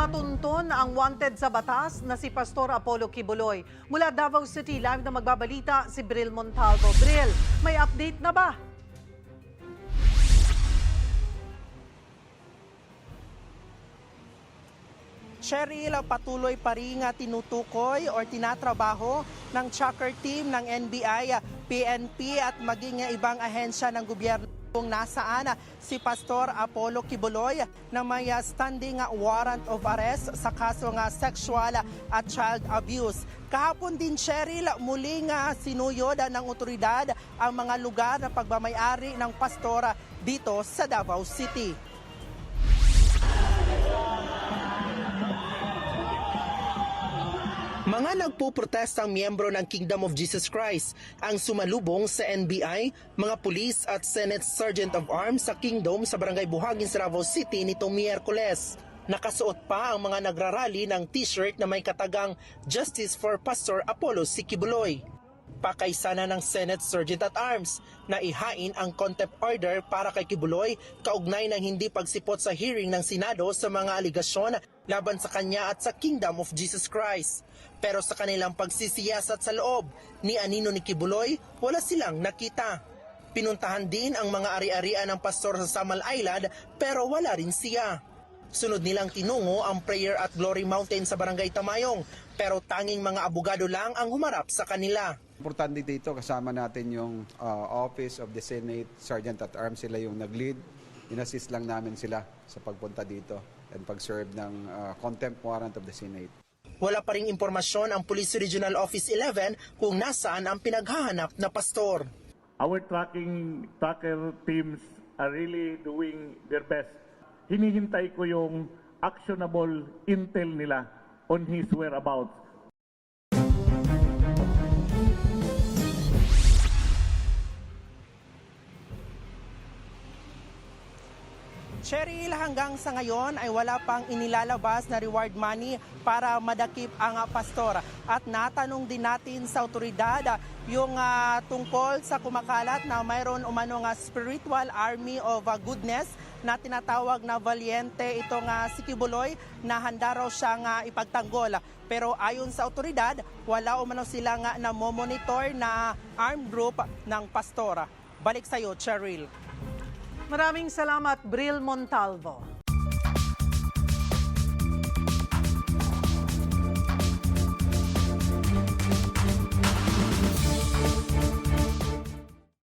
matuntun ang wanted sa batas na si Pastor Apollo Kibuloy. Mula Davao City, live na magbabalita si Bril Montalvo. Bril, may update na ba? Cheryl, patuloy pa rin tinutukoy or tinatrabaho ng tracker team ng NBI, PNP at maging ibang ahensya ng gobyerno kung nasaan si Pastor Apollo Kibuloy na may ah, standing ah, warrant of arrest sa kaso nga sexual at child abuse. Kahapon din, Cheryl, muli nga sinuyod ng otoridad ang mga lugar na pagmamayari ng pastora dito sa Davao City. Mga nagpuprotestang miyembro ng Kingdom of Jesus Christ ang sumalubong sa NBI, mga pulis at Senate Sergeant of Arms sa Kingdom sa Barangay Buhagin sa Davao City nitong Miyerkules. Nakasuot pa ang mga nagrarally ng t-shirt na may katagang Justice for Pastor Apollo Sikibuloy. Pakaisana ng Senate Sergeant at Arms na ihain ang contempt order para kay Kibuloy kaugnay ng hindi pagsipot sa hearing ng Senado sa mga aligasyon laban sa kanya at sa Kingdom of Jesus Christ. Pero sa kanilang pagsisiyasat sa loob ni Anino ni Kibuloy, wala silang nakita. Pinuntahan din ang mga ari-arian ng pastor sa Samal Island pero wala rin siya. Sunod nilang tinungo ang Prayer at Glory Mountain sa Barangay Tamayong pero tanging mga abogado lang ang humarap sa kanila. Importante dito kasama natin yung uh, Office of the Senate, Sergeant at Arms, sila yung nag-lead. Inassist lang namin sila sa pagpunta dito and pag-serve ng uh, contempt warrant of the Senate. Wala pa ring impormasyon ang Police Regional Office 11 kung nasaan ang pinaghahanap na pastor. our tracking tracker teams are really doing their best. Hinihintay ko yung actionable intel nila on his whereabouts. Cheryl, hanggang sa ngayon ay wala pang inilalabas na reward money para madakip ang ah, pastor. At natanong din natin sa otoridad ah, yung ah, tungkol sa kumakalat na mayroon umano nga spiritual army of ah, goodness na tinatawag na valiente itong nga si Kibuloy na handa raw siyang ah, ipagtanggol. Pero ayon sa otoridad, wala umano sila nga na monitor na armed group ng pastora. Balik sa iyo, Cheryl. Maraming salamat, Bril Montalvo.